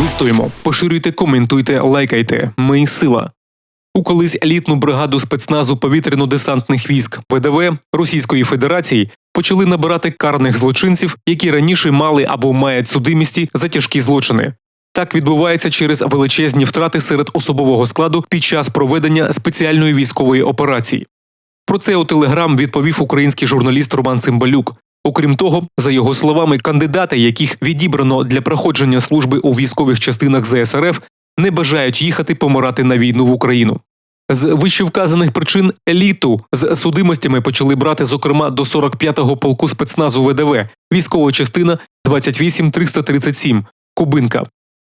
вистоїмо. Поширюйте, коментуйте, лайкайте. Ми сила. У колись елітну бригаду спецназу повітряно-десантних військ ВДВ Російської Федерації почали набирати карних злочинців, які раніше мали або мають судимісті за тяжкі злочини. Так відбувається через величезні втрати серед особового складу під час проведення спеціальної військової операції. Про це у Телеграм відповів український журналіст Роман Цимбалюк. Окрім того, за його словами, кандидати, яких відібрано для проходження служби у військових частинах ЗСРФ, не бажають їхати помирати на війну в Україну. З вищевказаних причин еліту з судимостями почали брати, зокрема, до 45-го полку спецназу ВДВ, військова частина 28337, Кубинка.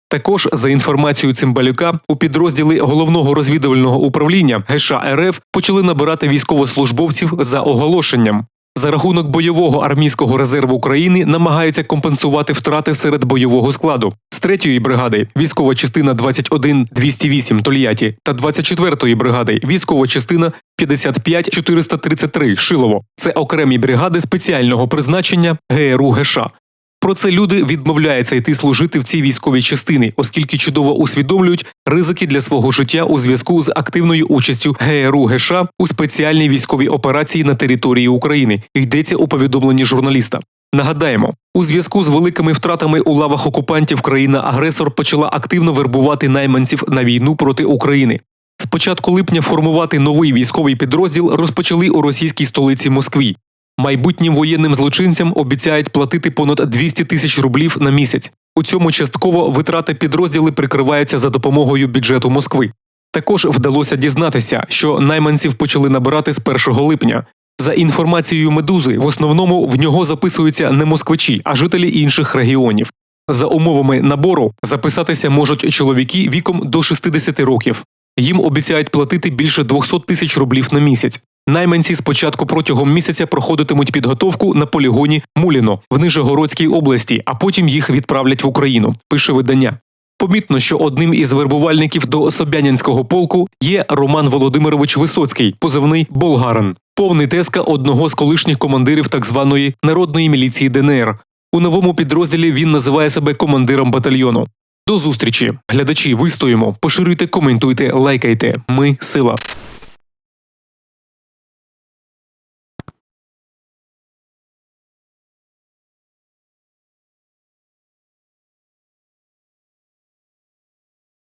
Також, за інформацією Цимбалюка, у підрозділи головного розвідувального управління ГШ РФ почали набирати військовослужбовців за оголошенням. За рахунок бойового армійського резерву України намагаються компенсувати втрати серед бойового складу з 3-ї бригади військова частина 21-208 Тольятті та 24-ї бригади військова частина 55-433 Шилово. Це окремі бригади спеціального призначення ГРУ ГШ. Про це люди відмовляються йти служити в ці військові частини, оскільки чудово усвідомлюють ризики для свого життя у зв'язку з активною участю ГРУ ГШ у спеціальній військовій операції на території України. Йдеться у повідомленні журналіста. Нагадаємо, у зв'язку з великими втратами у лавах окупантів країна-агресор почала активно вербувати найманців на війну проти України. З початку липня формувати новий військовий підрозділ розпочали у російській столиці Москві. Майбутнім воєнним злочинцям обіцяють платити понад 200 тисяч рублів на місяць. У цьому частково витрати підрозділи прикриваються за допомогою бюджету Москви. Також вдалося дізнатися, що найманців почали набирати з 1 липня. За інформацією медузи, в основному в нього записуються не москвичі, а жителі інших регіонів. За умовами набору записатися можуть чоловіки віком до 60 років. Їм обіцяють платити більше 200 тисяч рублів на місяць. Найманці спочатку протягом місяця проходитимуть підготовку на полігоні Муліно в Нижегородській області, а потім їх відправлять в Україну. Пише видання. Помітно, що одним із вербувальників до Собянянського полку є Роман Володимирович Висоцький, позивний Болгарин, повний теска одного з колишніх командирів так званої народної міліції ДНР. У новому підрозділі він називає себе командиром батальйону. До зустрічі, глядачі, вистоїмо, поширюйте, коментуйте, лайкайте. Ми сила.